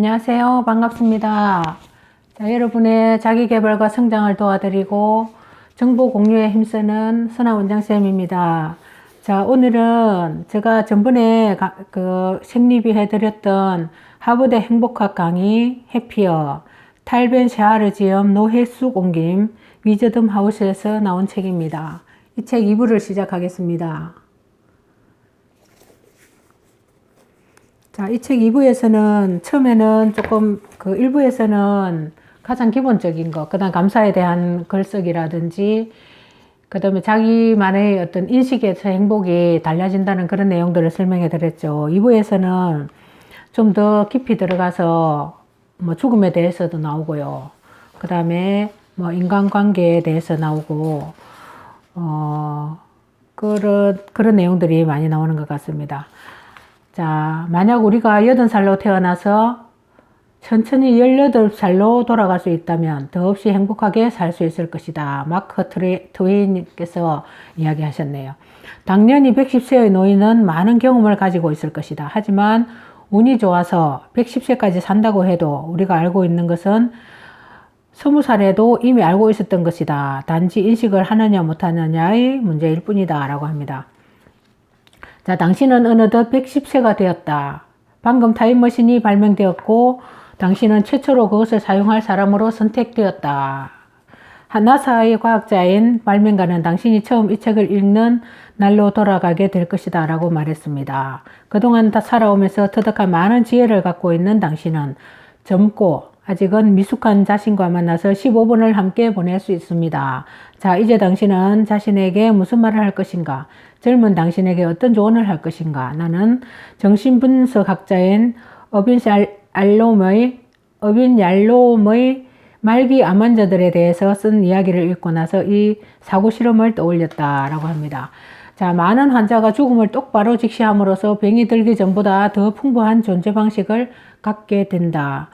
안녕하세요. 반갑습니다. 자, 여러분의 자기 개발과 성장을 도와드리고 정보 공유에 힘쓰는 선아 원장쌤입니다. 자, 오늘은 제가 전번에 가- 그 생리비 해드렸던 하버드 행복학 강의 해피어 탈변 샤르지엄 노해숙 옮김 위저덤 하우스에서 나온 책입니다. 이 책 2부를 시작하겠습니다. 자, 이 책 2부에서는 처음에는 조금 그 1부에서는 가장 기본적인 거, 그 다음 감사에 대한 글쓰기라든지, 그 다음에 자기만의 어떤 인식에서 행복이 달라진다는 그런 내용들을 설명해 드렸죠. 2부에서는 좀 더 깊이 들어가서 뭐 죽음에 대해서도 나오고요. 그 다음에 뭐 인간관계에 대해서 나오고, 어, 그런, 그런 내용들이 많이 나오는 것 같습니다. 자, 만약 우리가 80살로 태어나서 천천히 18살로 돌아갈 수 있다면 더없이 행복하게 살 수 있을 것이다. 마크 트웨이님께서 이야기하셨네요. 당연히 110세의 노인은 많은 경험을 가지고 있을 것이다. 하지만 운이 좋아서 110세까지 산다고 해도 우리가 알고 있는 것은 20살에도 이미 알고 있었던 것이다. 단지 인식을 하느냐 못하느냐의 문제일 뿐이다. 라고 합니다. 자, 당신은 어느덧 110세가 되었다. 방금 타임머신이 발명되었고, 당신은 최초로 그것을 사용할 사람으로 선택되었다. 한 나사의 과학자인 발명가는 당신이 처음 이 책을 읽는 날로 돌아가게 될 것이다 라고 말했습니다. 그동안 다 살아오면서 터득한 많은 지혜를 갖고 있는 당신은 젊고 아직은 미숙한 자신과 만나서 15분을 함께 보낼 수 있습니다. 자, 이제 당신은 자신에게 무슨 말을 할 것인가? 젊은 당신에게 어떤 조언을 할 것인가? 나는 정신분석학자인 어빈 알롬의 어빈 얄롬의 말기 암 환자들에 대해서 쓴 이야기를 읽고 나서 이 사고 실험을 떠올렸다라고 합니다. 자, 많은 환자가 죽음을 똑바로 직시함으로써 병이 들기 전보다 더 풍부한 존재 방식을 갖게 된다.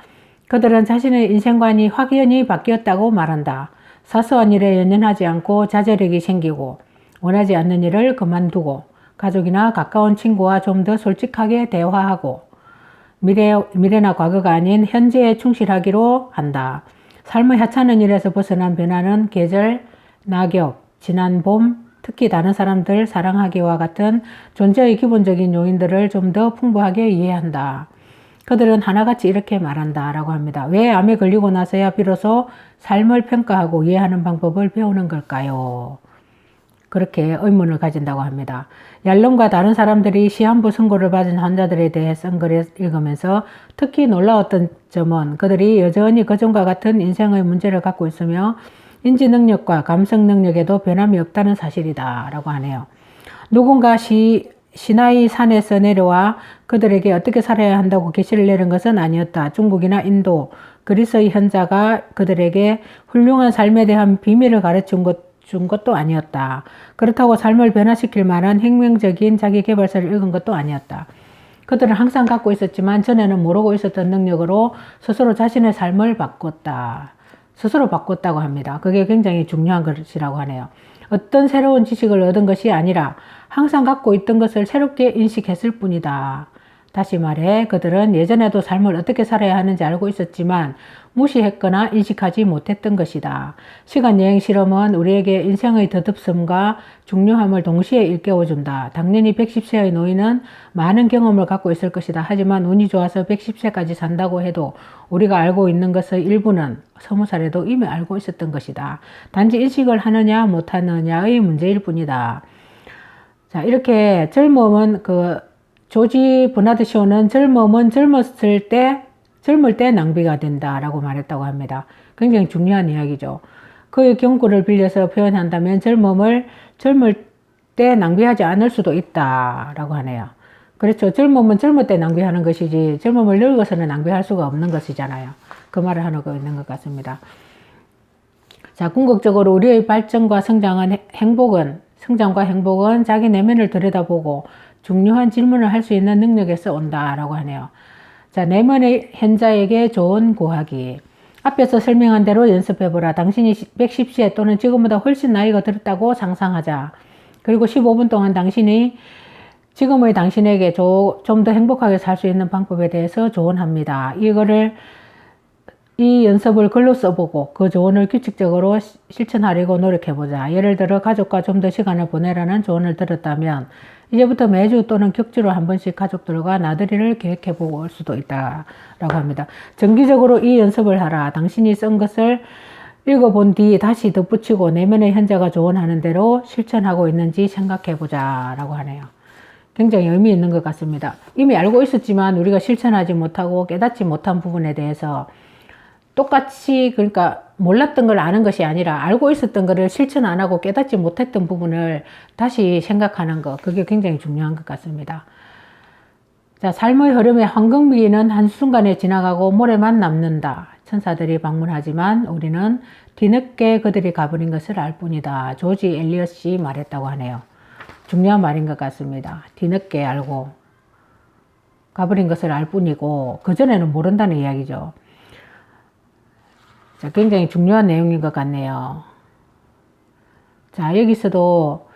그들은 자신의 인생관이 확연히 바뀌었다고 말한다. 사소한 일에 연연하지 않고 자제력이 생기고 원하지 않는 일을 그만두고 가족이나 가까운 친구와 좀 더 솔직하게 대화하고 미래, 미래나 과거가 아닌 현재에 충실하기로 한다. 삶의 하찮은 일에서 벗어난 변화는 계절, 낙엽, 지난 봄, 특히 다른 사람들 사랑하기와 같은 존재의 기본적인 요인들을 좀 더 풍부하게 이해한다. 그들은 하나같이 이렇게 말한다 라고 합니다. 왜 암에 걸리고 나서야 비로소 삶을 평가하고 이해하는 방법을 배우는 걸까요? 그렇게 의문을 가진다고 합니다. 얄롬과 다른 사람들이 시한부 선고를 받은 환자들에 대해 쓴 글을 읽으면서 특히 놀라웠던 점은 그들이 여전히 그전과 같은 인생의 문제를 갖고 있으며 인지 능력과 감성 능력에도 변함이 없다는 사실이다 라고 하네요. 누군가 시, 시나이 산에서 내려와 그들에게 어떻게 살아야 한다고 계시를 내린 것은 아니었다. 중국이나 인도, 그리스의 현자가 그들에게 훌륭한 삶에 대한 비밀을 가르친 것, 준 것도 아니었다. 그렇다고 삶을 변화시킬 만한 혁명적인 자기 개발서를 읽은 것도 아니었다. 그들은 항상 갖고 있었지만 전에는 모르고 있었던 능력으로 스스로 자신의 삶을 바꿨다. 스스로 바꿨다고 합니다. 그게 굉장히 중요한 것이라고 하네요. 어떤 새로운 지식을 얻은 것이 아니라 항상 갖고 있던 것을 새롭게 인식했을 뿐이다. 다시 말해 그들은 예전에도 삶을 어떻게 살아야 하는지 알고 있었지만 무시했거나 인식하지 못했던 것이다. 시간 여행 실험은 우리에게 인생의 더듭성과 중요함을 동시에 일깨워준다. 당연히 110세의 노인은 많은 경험을 갖고 있을 것이다. 하지만 운이 좋아서 110세까지 산다고 해도 우리가 알고 있는 것의 일부는 20살에도 이미 알고 있었던 것이다. 단지 인식을 하느냐 못하느냐의 문제일 뿐이다. 자, 이렇게 젊음은 그 조지 버나드 쇼는 젊음은 젊었을 때 젊을 때 낭비가 된다라고 말했다고 합니다. 굉장히 중요한 이야기죠. 그의 경고를 빌려서 표현한다면 젊음을 젊을 때 낭비하지 않을 수도 있다라고 하네요. 그렇죠. 젊음은 젊을 때 낭비하는 것이지 젊음을 늙어서는 낭비할 수가 없는 것이잖아요. 그 말을 하고 있는 것 같습니다. 자, 궁극적으로 우리의 발전과 성장은 행복은 성장과 행복은 자기 내면을 들여다보고 중요한 질문을 할 수 있는 능력에서 온다라고 하네요. 자, 내면의 현자에게 좋은 구하기. 앞에서 설명한 대로 연습해보라. 당신이 110세 또는 지금보다 훨씬 나이가 들었다고 상상하자. 그리고 15분 동안 당신이 지금의 당신에게 좀 더 행복하게 살 수 있는 방법에 대해서 조언합니다. 이거를 이 연습을 글로 써보고 그 조언을 규칙적으로 시- 실천하려고 노력해보자. 예를 들어 가족과 좀 더 시간을 보내라는 조언을 들었다면 이제부터 매주 또는 격주로 한 번씩 가족들과 나들이를 계획해 볼 수도 있다라고 합니다. 정기적으로 이 연습을 하라. 당신이 쓴 것을 읽어본 뒤 다시 덧붙이고 내면의 현재가 조언하는 대로 실천하고 있는지 생각해 보자 라고 하네요. 굉장히 의미 있는 것 같습니다. 이미 알고 있었지만 우리가 실천하지 못하고 깨닫지 못한 부분에 대해서 똑같이 그러니까 몰랐던 걸 아는 것이 아니라 알고 있었던 것을 실천 안 하고 깨닫지 못했던 부분을 다시 생각하는 것 그게 굉장히 중요한 것 같습니다. 자, 삶의 흐름의 황금기는 한순간에 지나가고 모래만 남는다. 천사들이 방문하지만 우리는 뒤늦게 그들이 가버린 것을 알 뿐이다. 조지 엘리엇이 말했다고 하네요. 중요한 말인 것 같습니다. 뒤늦게 알고 가버린 것을 알 뿐이고 그전에는 모른다는 이야기죠. 자, 굉장히 중요한 내용인 것 같네요. 자, 여기서도,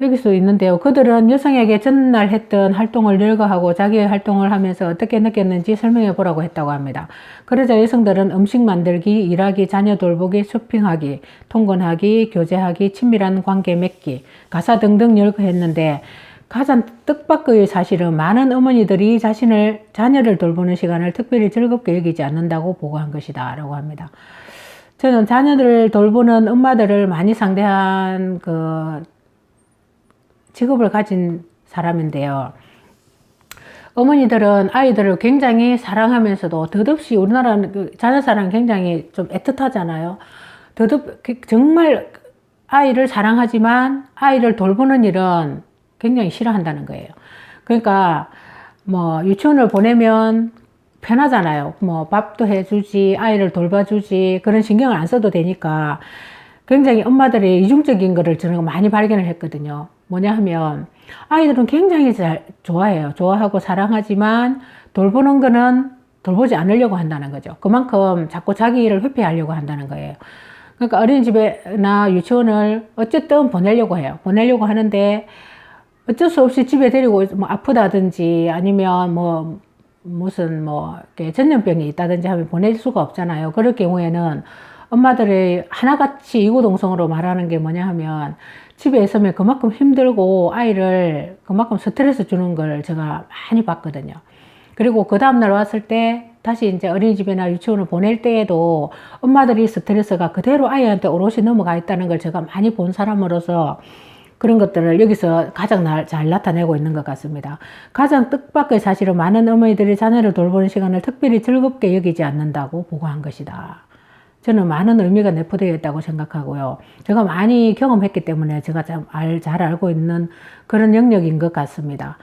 여기서 있는데요. 그들은 여성에게 전날 했던 활동을 열거하고 자기의 활동을 하면서 어떻게 느꼈는지 설명해 보라고 했다고 합니다. 그러자 여성들은 음식 만들기, 일하기, 자녀 돌보기, 쇼핑하기, 통근하기, 교제하기, 친밀한 관계 맺기, 가사 등등 열거했는데 가장 뜻밖의 사실은 많은 어머니들이 자신을 자녀를 돌보는 시간을 특별히 즐겁게 여기지 않는다고 보고한 것이다 라고 합니다. 저는 자녀들을 돌보는 엄마들을 많이 상대한 그 직업을 가진 사람인데요. 어머니들은 아이들을 굉장히 사랑하면서도 덧없이 우리나라는 그 자녀 사랑 굉장히 좀 애틋하잖아요. 더덥 정말 아이를 사랑하지만 아이를 돌보는 일은 굉장히 싫어한다는 거예요. 그러니까 뭐 유치원을 보내면 편하잖아요. 뭐 밥도 해주지, 아이를 돌봐주지, 그런 신경을 안 써도 되니까 굉장히 엄마들의 이중적인 거를 저는 많이 발견을 했거든요. 뭐냐 하면 아이들은 굉장히 잘 좋아해요. 좋아하고 사랑하지만 돌보는 거는 돌보지 않으려고 한다는 거죠. 그만큼 자꾸 자기 일을 회피하려고 한다는 거예요. 그러니까 어린이집이나 유치원을 어쨌든 보내려고 해요. 보내려고 하는데 어쩔 수 없이 집에 데리고 뭐 아프다든지 아니면 뭐 무슨 뭐 전염병이 있다든지 하면 보낼 수가 없잖아요. 그럴 경우에는 엄마들이 하나같이 이구동성으로 말하는 게 뭐냐 하면 집에 있으면 그만큼 힘들고 아이를 그만큼 스트레스 주는 걸 제가 많이 봤거든요. 그리고 그 다음날 왔을 때 다시 이제 어린이집이나 유치원을 보낼 때에도 엄마들이 스트레스가 그대로 아이한테 오롯이 넘어가 있다는 걸 제가 많이 본 사람으로서 그런 것들을 여기서 가장 잘 나타내고 있는 것 같습니다. 가장 뜻밖의 사실은 많은 어머니들이 자녀를 돌보는 시간을 특별히 즐겁게 여기지 않는다고 보고한 것이다. 저는 많은 의미가 내포되어 있다고 생각하고요. 제가 많이 경험했기 때문에 제가 잘, 잘 알고 있는 그런 영역인 것 같습니다.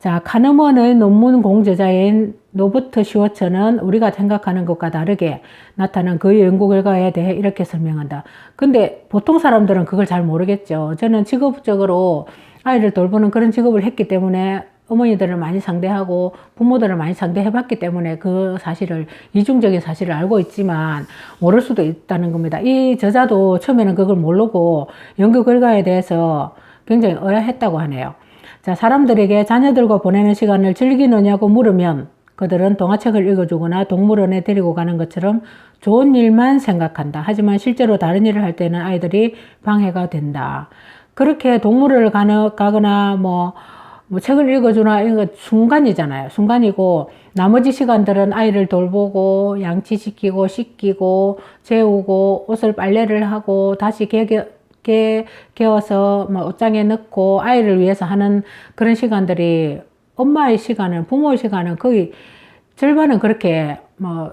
자, 카르먼의 논문 공저자인 노버트 슈워처는 우리가 생각하는 것과 다르게 나타난 그 연구 결과에 대해 이렇게 설명한다. 근데 보통 사람들은 그걸 잘 모르겠죠. 저는 직업적으로 아이를 돌보는 그런 직업을 했기 때문에 어머니들을 많이 상대하고 부모들을 많이 상대해 봤기 때문에 그 사실을 이중적인 사실을 알고 있지만 모를 수도 있다는 겁니다. 이 저자도 처음에는 그걸 모르고 연구 결과에 대해서 굉장히 의아했다고 하네요. 자, 사람들에게 자녀들과 보내는 시간을 즐기느냐고 물으면 그들은 동화책을 읽어주거나 동물원에 데리고 가는 것처럼 좋은 일만 생각한다. 하지만 실제로 다른 일을 할 때는 아이들이 방해가 된다. 그렇게 동물을 가거나 뭐, 뭐 책을 읽어주나 이거 순간이잖아요. 순간이고 나머지 시간들은 아이를 돌보고 양치시키고 씻기고 재우고 옷을 빨래를 하고 다시 개겨, 개, 개어서 뭐 옷장에 넣고 아이를 위해서 하는 그런 시간들이 엄마의 시간은 부모의 시간은 거의 절반은 그렇게 뭐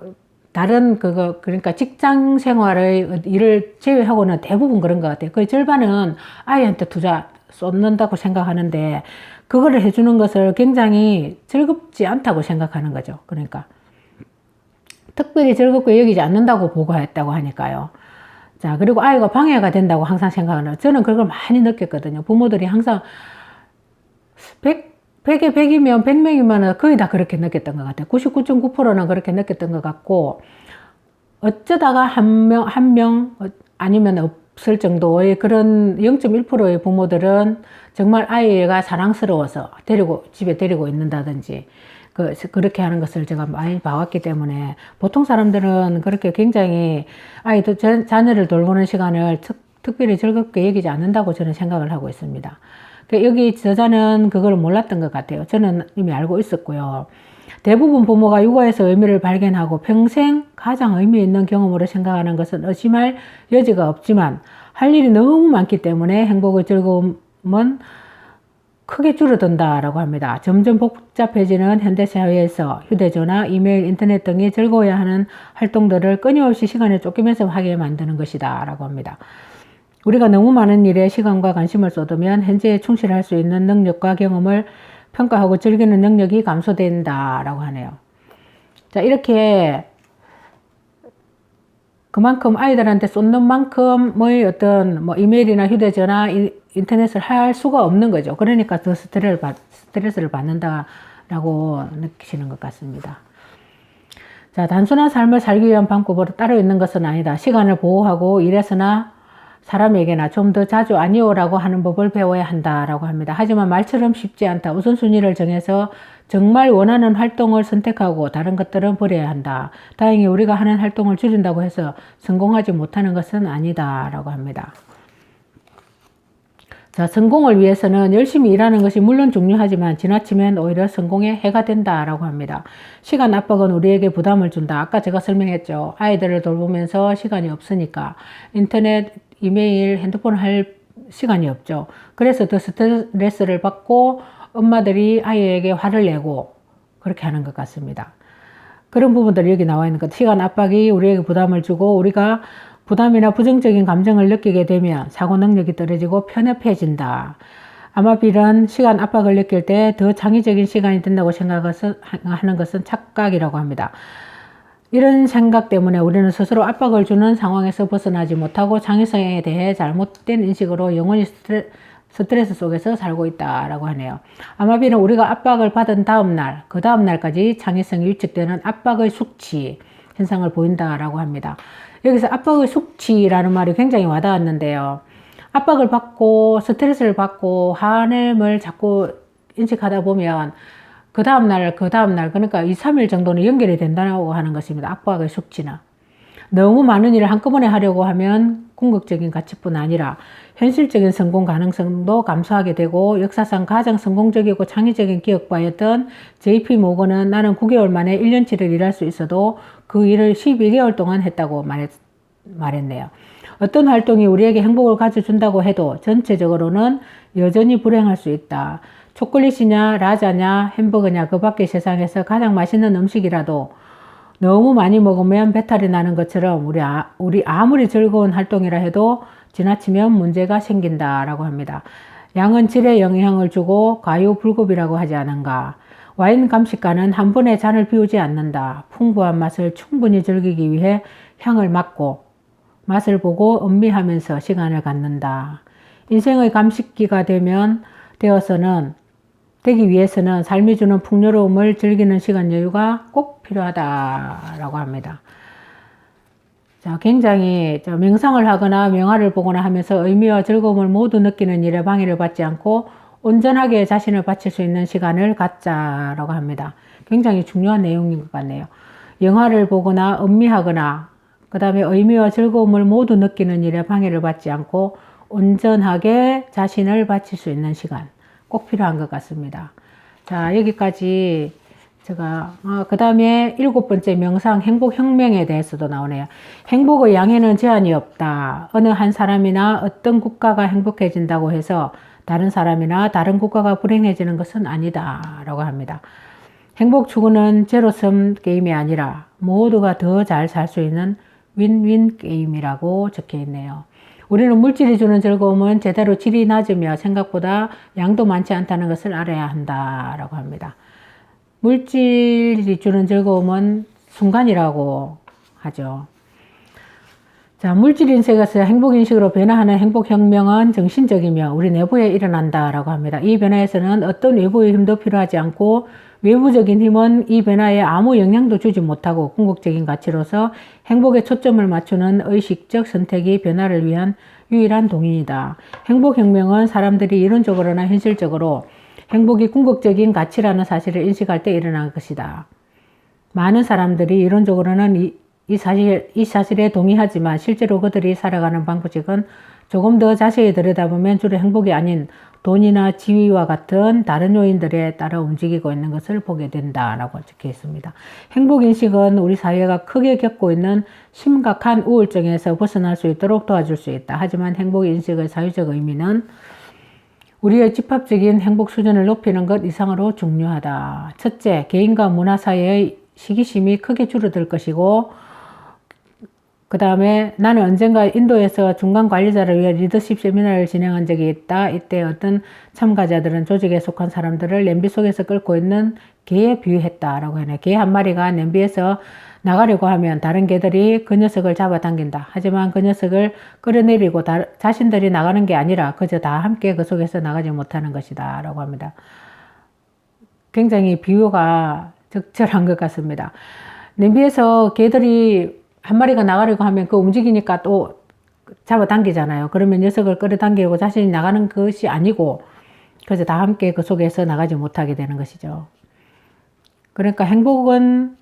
다른 그거 그러니까 직장 생활의 일을 제외하고는 대부분 그런 것 같아요. 거의 절반은 아이한테 투자 쏟는다고 생각하는데 그거를 해주는 것을 굉장히 즐겁지 않다고 생각하는 거죠. 그러니까 특별히 즐겁게 여기지 않는다고 보고했다고 하니까요. 자, 그리고 아이가 방해가 된다고 항상 생각하는, 저는 그걸 많이 느꼈거든요. 부모들이 항상 100, 100에 100이면 100명이면 거의 다 그렇게 느꼈던 것 같아요. 99.9%는 그렇게 느꼈던 것 같고, 어쩌다가 한 명, 한 명, 아니면 없을 정도의 그런 0.1%의 부모들은 정말 아이가 사랑스러워서 데리고 집에 데리고 있는다든지 그 그렇게 하는 것을 제가 많이 봐왔기 때문에 보통 사람들은 그렇게 굉장히 아이도 자, 자녀를 돌보는 시간을 특, 특별히 즐겁게 여기지 않는다고 저는 생각을 하고 있습니다. 그 여기 저자는 그걸 몰랐던 것 같아요. 저는 이미 알고 있었고요. 대부분 부모가 육아에서 의미를 발견하고 평생 가장 의미 있는 경험으로 생각하는 것은 의심할 여지가 없지만 할 일이 너무 많기 때문에 행복의 즐거움은 크게 줄어든다라고 합니다. 점점 복잡해지는 현대 사회에서 휴대전화, 이메일, 인터넷 등이 즐거워야 하는 활동들을 끊임없이 시간에 쫓기면서 하게 만드는 것이다 라고 합니다. 우리가 너무 많은 일에 시간과 관심을 쏟으면 현재에 충실할 수 있는 능력과 경험을 평가하고 즐기는 능력이 감소된다라고 하네요. 자, 이렇게 그만큼 아이들한테 쏟는 만큼의 어떤 뭐 이메일이나 휴대전화, 인터넷을 할 수가 없는 거죠. 그러니까 더 스트레스를, 받, 스트레스를 받는다라고 느끼시는 것 같습니다. 자, 단순한 삶을 살기 위한 방법으로 따로 있는 것은 아니다. 시간을 보호하고 일에서나 사람에게나 좀 더 자주 아니오라고 하는 법을 배워야 한다라고 합니다. 하지만 말처럼 쉽지 않다. 우선순위를 정해서 정말 원하는 활동을 선택하고 다른 것들은 버려야 한다. 다행히 우리가 하는 활동을 줄인다고 해서 성공하지 못하는 것은 아니다 라고 합니다. 자, 성공을 위해서는 열심히 일하는 것이 물론 중요하지만 지나치면 오히려 성공에 해가 된다라고 합니다. 시간 압박은 우리에게 부담을 준다. 아까 제가 설명했죠. 아이들을 돌보면서 시간이 없으니까 인터넷 이메일, 핸드폰을 할 시간이 없죠. 그래서 더 스트레스를 받고 엄마들이 아이에게 화를 내고 그렇게 하는 것 같습니다. 그런 부분들이 여기 나와 있는 것. 시간 압박이 우리에게 부담을 주고 우리가 부담이나 부정적인 감정을 느끼게 되면 사고 능력이 떨어지고 편협해진다. 아마빌은 시간 압박을 느낄 때 더 창의적인 시간이 된다고 생각하는 것은 착각이라고 합니다. 이런 생각 때문에 우리는 스스로 압박을 주는 상황에서 벗어나지 못하고 창의성에 대해 잘못된 인식으로 영원히 스트레스 속에서 살고 있다라고 하네요. 아마비는 우리가 압박을 받은 다음 날, 그 다음 날까지 창의성이 위축되는 압박의 숙취 현상을 보인다라고 합니다. 여기서 압박의 숙취라는 말이 굉장히 와닿았는데요. 압박을 받고 스트레스를 받고 화냄을 자꾸 인식하다 보면 그 다음날, 그 다음날, 그러니까 2, 3일 정도는 연결이 된다고 하는 것입니다. 압박의 숙지나. 너무 많은 일을 한꺼번에 하려고 하면 궁극적인 가치뿐 아니라 현실적인 성공 가능성도 감소하게 되고 역사상 가장 성공적이고 창의적인 기업가였던 JP 모건은 나는 9개월 만에 1년치를 일할 수 있어도 그 일을 12개월 동안 했다고 말했, 말했네요. 어떤 활동이 우리에게 행복을 가져준다고 해도 전체적으로는 여전히 불행할 수 있다. 초콜릿이냐 라자냐 햄버거냐 그 밖의 세상에서 가장 맛있는 음식이라도 너무 많이 먹으면 배탈이 나는 것처럼 우리, 아, 우리 아무리 즐거운 활동이라 해도 지나치면 문제가 생긴다라고 합니다. 양은 질에 영향을 주고 과유불급이라고 하지 않은가. 와인 감식가는 한 번에 잔을 비우지 않는다. 풍부한 맛을 충분히 즐기기 위해 향을 맡고 맛을 보고 음미하면서 시간을 갖는다. 인생의 감식기가 되면 되어서는 되기 위해서는 삶이 주는 풍요로움을 즐기는 시간 여유가 꼭 필요하다라고 합니다. 자, 굉장히 명상을 하거나 명화를 보거나 하면서 의미와 즐거움을 모두 느끼는 일에 방해를 받지 않고 온전하게 자신을 바칠 수 있는 시간을 갖자라고 합니다. 굉장히 중요한 내용인 것 같네요. 영화를 보거나 음미하거나 그 다음에 의미와 즐거움을 모두 느끼는 일에 방해를 받지 않고 온전하게 자신을 바칠 수 있는 시간. 꼭 필요한 것 같습니다. 자, 여기까지 제가, 어, 그 다음에 일곱 번째 명상 행복혁명에 대해서도 나오네요. 행복의 양에는 제한이 없다. 어느 한 사람이나 어떤 국가가 행복해진다고 해서 다른 사람이나 다른 국가가 불행해지는 것은 아니다. 라고 합니다. 행복 추구는 제로섬 게임이 아니라 모두가 더 잘 살 수 있는 윈윈 게임이라고 적혀 있네요. 우리는 물질이 주는 즐거움은 제대로 질이 낮으며 생각보다 양도 많지 않다는 것을 알아야 한다라고 합니다. 물질이 주는 즐거움은 순간이라고 하죠. 자, 물질 인생에서 행복 인식으로 변화하는 행복 혁명은 정신적이며 우리 내부에 일어난다라고 합니다. 이 변화에서는 어떤 외부의 힘도 필요하지 않고 외부적인 힘은 이 변화에 아무 영향도 주지 못하고 궁극적인 가치로서 행복에 초점을 맞추는 의식적 선택이 변화를 위한 유일한 동인이다. 행복혁명은 사람들이 이론적으로나 현실적으로 행복이 궁극적인 가치라는 사실을 인식할 때 일어난 것이다. 많은 사람들이 이론적으로는 이, 이 사실, 이 사실에 동의하지만 실제로 그들이 살아가는 방식은 조금 더 자세히 들여다보면 주로 행복이 아닌 돈이나 지위와 같은 다른 요인들에 따라 움직이고 있는 것을 보게 된다라고 적혀 있습니다. 행복 인식은 우리 사회가 크게 겪고 있는 심각한 우울증에서 벗어날 수 있도록 도와줄 수 있다. 하지만 행복 인식의 사회적 의미는 우리의 집합적인 행복 수준을 높이는 것 이상으로 중요하다. 첫째, 개인과 문화 사이의 시기심이 크게 줄어들 것이고, 그 다음에 나는 언젠가 인도에서 중간 관리자를 위해 리더십 세미나를 진행한 적이 있다. 이때 어떤 참가자들은 조직에 속한 사람들을 냄비 속에서 끓고 있는 개에 비유했다라고 하네. 개 한 마리가 냄비에서 나가려고 하면 다른 개들이 그 녀석을 잡아당긴다. 하지만 그 녀석을 끌어내리고 다, 자신들이 나가는 게 아니라 그저 다 함께 그 속에서 나가지 못하는 것이다. 라고 합니다. 굉장히 비유가 적절한 것 같습니다. 냄비에서 개들이 한 마리가 나가려고 하면 그 움직이니까 또 잡아당기잖아요. 그러면 녀석을 끌어당기고 자신이 나가는 것이 아니고 그래서 다 함께 그 속에서 나가지 못하게 되는 것이죠. 그러니까 행복은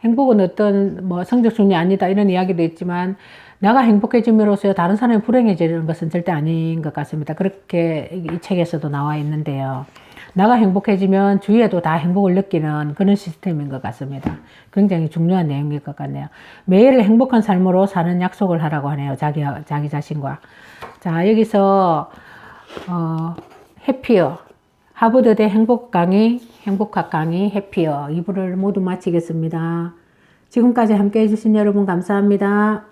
행복은 어떤 뭐 성적 순위 아니다 이런 이야기도 있지만 내가 행복해짐으로써 다른 사람이 불행해지는 것은 절대 아닌 것 같습니다. 그렇게 이 책에서도 나와 있는데요. 나가 행복해지면 주위에도 다 행복을 느끼는 그런 시스템인 것 같습니다. 굉장히 중요한 내용일 것 같네요. 매일 행복한 삶으로 사는 약속을 하라고 하네요. 자기, 자기 자신과. 자, 여기서, 어, 해피어. 하버드대 행복 강의, 행복학 강의, 해피어. 2부를 모두 마치겠습니다. 지금까지 함께 해주신 여러분 감사합니다.